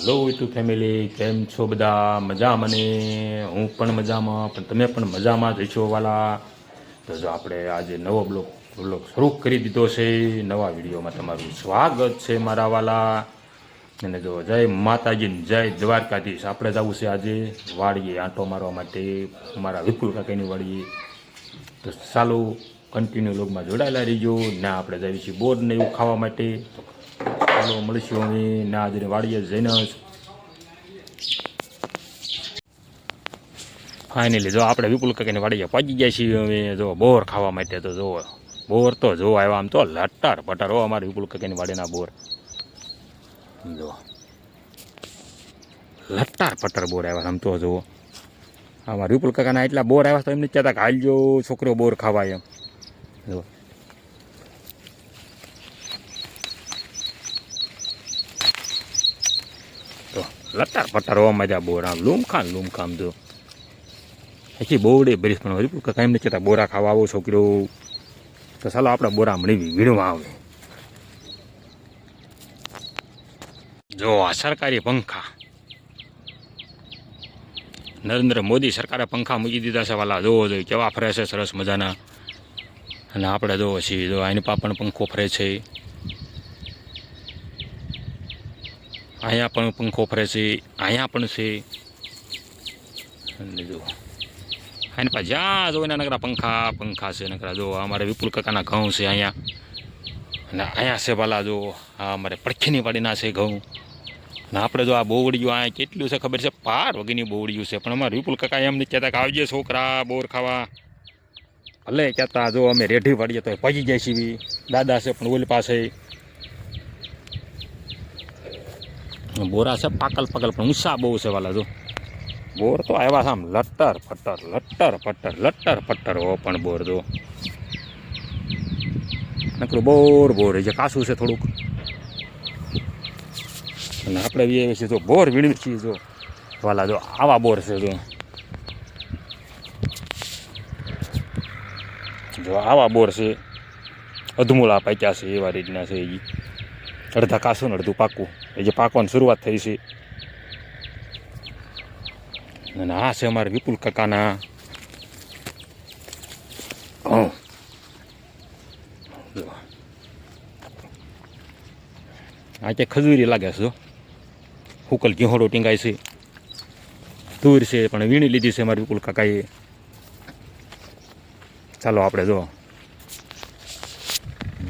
હાલો two family કેમ છો બધા? મજા મને હું પણ મજામાં, પણ તમે પણ મજામાં જ છો વાલા? તો જો આપણે આજે નવો બ્લોગ બ્લોગ શરૂ કરી દીધો છે. નવા વિડીયોમાં તમારું સ્વાગત છે મારા વાલા. અને જો જય માતાજી જય દ્વારકાધીશ. આપણે જવું છે આજે વાડીએ આંટો મારવા માટે. મારા વિપુલ કાકાની વાડીએ તો ચાલો કન્ટિન્યુ લોગમાં જોડાયેલા રહીજો. ના આપણે જઈએ છીએ બોર ને એવું ખાવા માટે. તો ચાલો મળીશું અમે ના આજે વાડીએ જઈને ફાઇનલી જો આપણે વિપુલ કાકીને વાડીએ પહોંચી ગયા છીએ અમે, જો બોર ખાવા માટે, તો જો બોર તો જો આવ્યા આમ તો લટાર પટાર. હો અમારે વિપુલ કાકીની વાડીના બોર. જો. લટાર પટાર બોર આવ્યા આમ તો જુઓ અમારા વિપુલ કાકાના એટલા બોર આવ્યા તો એમને કહેતા કે હાલજો છોકરો બોર ખાવા એમ જો. તો લટાર પટાર હોવા મજા બોર. લૂમખાન લૂમખામ જો. પછી બોવડે બરીશ પણ વિપુલ કાંઈ નથી કહેતા, બોરા ખાવા આવો છોકરો. તો ચાલો આપણે બોરા મળી વીણવા આવે. જો આ સરકારી પંખા. નરેન્દ્ર મોદી સરકારે પંખા મૂકી દીધા છે વાલા. જોવો જોઈએ કેવા ફરે છે સરસ મજાના. અને આપણે જોવો છીએ, જો આની પા પણ પંખો ફરે છે. અહીંયા પણ પંખો ફરે છે, અહીંયા પણ છે. અને જો. આની પા જ્યાં એના નકરા પંખા પંખા છે નકરા. જો અમારે વિપુલ કાકાના ઘઉં છે અહીંયા. અને અહીંયા છે ભલા, જો, આ અમારે પડખીની વાડીના છે ઘઉં. ને આપણે જો આ બોવડિયું અહીંયા કેટલું છે ખબર છે? પાર વગરની બોવડિયું છે. પણ અમારે વિપુલ કાકા એમ નહીં કહેતા કે આવજે છોકરા, બોર ખાવા. ભલે કહેતા, જો અમે રેઢી વાળીએ તો પગી જાય છીએ. દાદા છે પણ ઓલી પાસે બોરા છે, પાકલ પાકલ પણ ઊંચા બહુ છે વાલા જો. બોર તો આવ્યા છે આમ, લટ્ટર ફટ્ટર લટર ફટ્ટર લટર ફટ્ટર હો પણ બોર જો. નકરું બોર બોર જે કાસું છે થોડુંક. અને આપણે બી છીએ જો બોર વીણવી છીએ જો. વાલા જો, આવા બોર છે જો. જો આવા બોર છે, અધમૂળા પાક્યા છે એવા રીતના છે એ અડધા કાસું ને અડધું પાકું. એ જે પાકવાની શરૂઆત થઈ છે. અને આ છે અમારે વિપુલ કાકાના. જો આ કે ખજૂરી લાગે છે જો હુકલ ઘીહોડો ટીંગાય છે. તુર છે પણ વીણી લીધી છે મારી વિપુલ કાકાએ. ચાલો આપણે જો.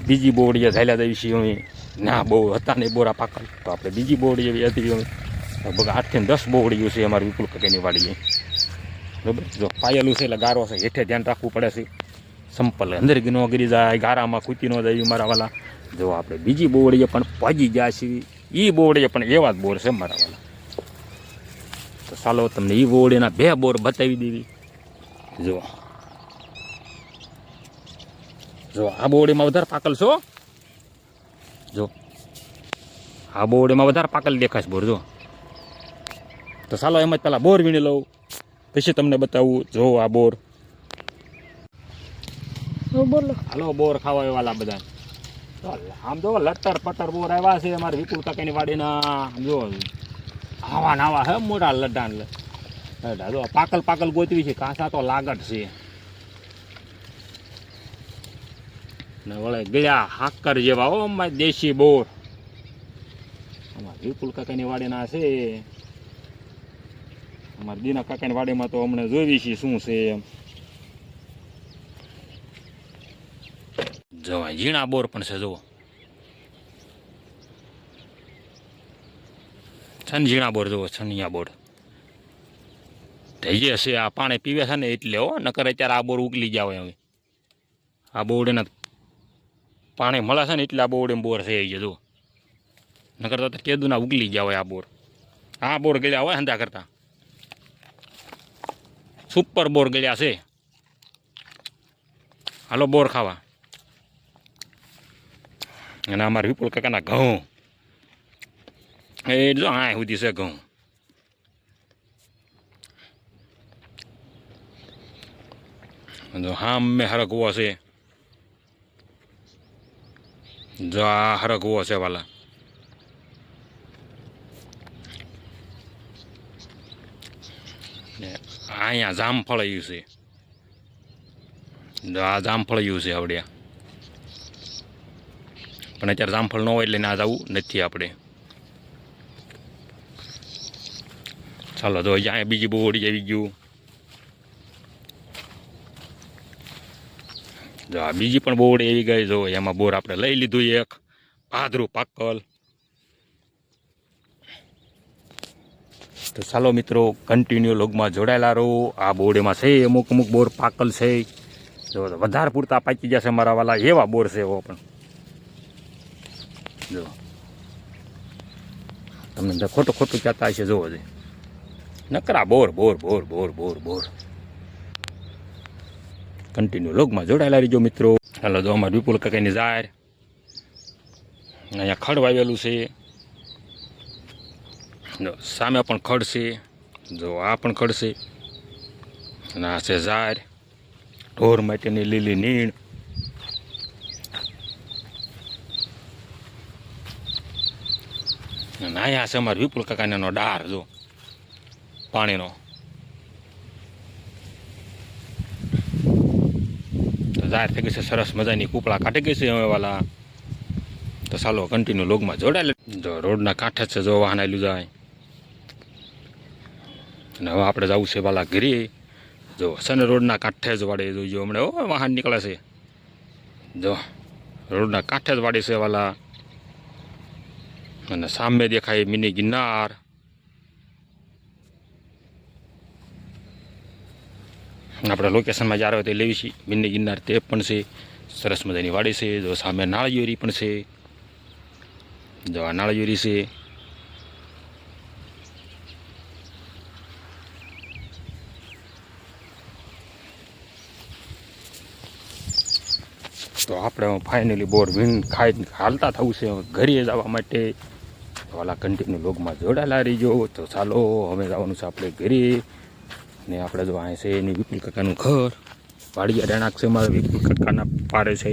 બીજી બોવડીએ ઝાલ્યા દઈ છીએ ના, બહુ હતા ને બોરા પાકલ તો આપણે બીજી બોર્ડ એવી હતી લગભગ આઠથી દસ બોવડીઓ છે અમારી વિપુલ કાકાની વાડીએ બરાબર? જો, પાયેલું છે એટલે ગારો છે, હેઠે ધ્યાન રાખવું પડે છે. સંપલ. અંદર ન ગરી જાય, ગારામાં કૂતી ન જાય, મારા વાલા. જો, આપણે બીજી બોવડીએ પણ પાજી ગયા છીએ. એ બોવડીએ પણ એવા જ બોર છે, મારા વાલા. તો ચાલો, તમને એ બોવડીના બે બોર બતાવી દેવી. જો. જો, આ બોવડીમાં વધારે પાકલ છો જો. આ બોર્ડ એમાં વધારે પાકલ દેખાશ બોર જો. તો ચાલો એમ જ પેલા બોર વીણી લઉં. પછી તમને બતાવું જો આ બોર. હાલો બોર ખાવા એવાલા બધા આમ જો લટર પટર બોર આવ્યા છે અમારે વિપુલ કાકાની વાડીના. જો આવા નાવા હે મોટા લડાન લડા જો પાકલ પાકલ ગોતવી છે કાંસા તો લાગટ છે. ને વળે ગયા હાકર જેવા ઓ માય દેશી બોર. અમારા વિપુલ કાકાની વાડીના છે. અમારા દીના કાકાની વાડીમાં તો અમને જોઈ છીએ શું છે એમ. જવા, ઝીણા બોર પણ છે, જુઓ. છન ઝીણા બોર, જુઓ, છનિયા બોર. થઈ જશે આ પાણી પીવે છે ને એટલે હો, નકર અત્યારે આ બોર ઉકલી ગયા હવે. આ બોરડેના પાણી મળે છે ને એટલે આ બોરડે બોર છે એ જુઓ નકર તો કેદુના ઉગલી ગયા હોય આ બોર. આ બોર ગળ્યા હોય હંધા કરતા. સુપર બોર ગળ્યા છે. હાલો બોર ખાવા. અને અમારા વિપુલ કાકાના ઘઉં. એ જો હા સુધી છે ઘઉં. જો હા મેં હરગવો છે. જો આ હરગવો છે વાલા અહીંયા જામફળ આવ્યું છે જો આ જામફળ આવ્યું છે આપણે પણ અત્યારે જામફળ ન હોય એટલે ના જવું, નથી આપણે. ચાલો, તો અહીંયા બીજી બહુ બોવડી આવી ગયું. જો આ બીજી પણ બોર્ડ એવી ગઈ જો એમાં બોર આપણે લઈ લીધું એક પાદરું પાકલ તો ચાલો મિત્રો કન્ટિન્યુ લોગમાં જોડાયેલા રહો. આ બોર્ડમાં છે, અમુક અમુક બોર પાકલ છે. જો વધારે પૂરતા પાકી જશે મારા વાલા, એવા બોર છે એવો પણ. જો. તમને ખોટું ખોટું કહેતા હશે જોવો જોઈએ નકરા બોર બોર બોર બોર બોર બોર. કન્ટિન્યુ લોગમાં જોડાયેલા રહીજો મિત્રો. હાલો, જો અમારે વિપુલ કાકાની જાહેર. અહીંયા ખડ વાવેલું છે. સામે પણ ખડ છે. જો, આ પણ ખડ છે. અને આ છે ઝાર ઢોર માટેની લીલી નીણ. અને અહીંયા છે અમારે વિપુલ કાકાનો ડાર, જો. પાણીનો. જાહેર થઈ ગઈ સરસ મજાની કૂપળા કાઢી ગઈ છે હવે વાલા તો ચાલો કન્ટિન્યુ લોગમાં જોડાયેલ. જો રોડના કાંઠે છે, જો વાહન આવેલું જાય. અને હવે આપણે જવું છે વાલા ઘીરી જો સન રોડના કાંઠે જ વાડે જોઈજો હમણાં ઓ વાહન નીકળે છે. જો રોડના કાંઠે જ વાડી છે વાલા. અને સામે દેખાય મિની ગિરનાર. આપણે લોકેશનમાં જ્યારે હોય તે લેવી છીએ બિન્ની ગિરનાર તે પણ છે. સરસ મજાની વાડી છે. જો સામે નાળિયેરી પણ છે. જો આ નાળિયેરી છે. તો આપણે ફાઇનલી બોર વિન ખાઈ હાલતા થવું છે. ઘરે જવા માટે. વાલા કન્ટિન્યુ લોગમાં જોડાયેલા રહીજો. તો ચાલો, હવે જવાનું છે આપણે ઘરે. ને આપણે જો અહીં છે એની વિપુલ કાકાનું ઘર. વાડિયા રહેણાંક છે મારા વિપુલ કાકાના પાડે છે.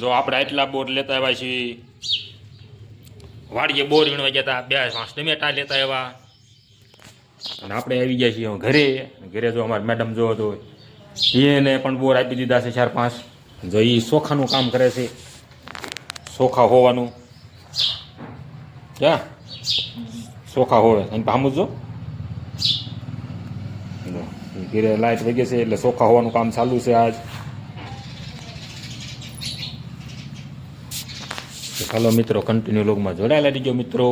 જો આપણે આટલા બોર લેતા આવ્યા છીએ. વાડીએ બોર વીણવા ગયા હતા બે પાંચ ટમેટા લેતા આવ્યા. અને આપણે આવી ગયા છીએ ઘરે. ઘરે જો અમારે મેડમ જો તો એને પણ બોર આપી દીધા છે ચાર પાંચ. જો એ ચોખાનું કામ કરે છે. ચોખા હોવાનું. ક્યાં ચોખા હોળે અને ભામું જો જો, લાઈટ વગે છે એટલે ચોખા હોવાનું કામ ચાલુ છે આજ. તો ચાલો મિત્રો કન્ટિન્યુ લોગમાં જોડાયેલા રહીજો મિત્રો.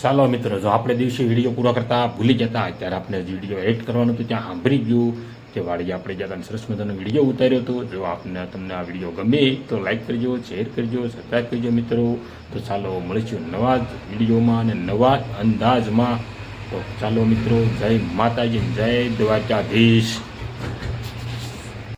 ચાલો મિત્રો જો આપણે દિવસે વીડિયો પૂરા કરતા ભૂલી જતા અત્યારે આપણે વીડિયો એડ કરવાનું હતું ત્યાં સાંભળી ગયું. તે વાળી આપણે જતા સરસ મજાનો વીડિયો ઉતાર્યો હતો, જો આપને તમને આ વીડિયો ગમે, તો લાઇક કરજો શેર કરજો સબસ્ક્રાઈબ કરજો મિત્રો. તો ચાલો મળીશું નવા જ વિડીયોમાં અને નવા અંદાજમાં. તો ચાલો મિત્રો, જય માતાજી, જય દ્વારકાધીશ.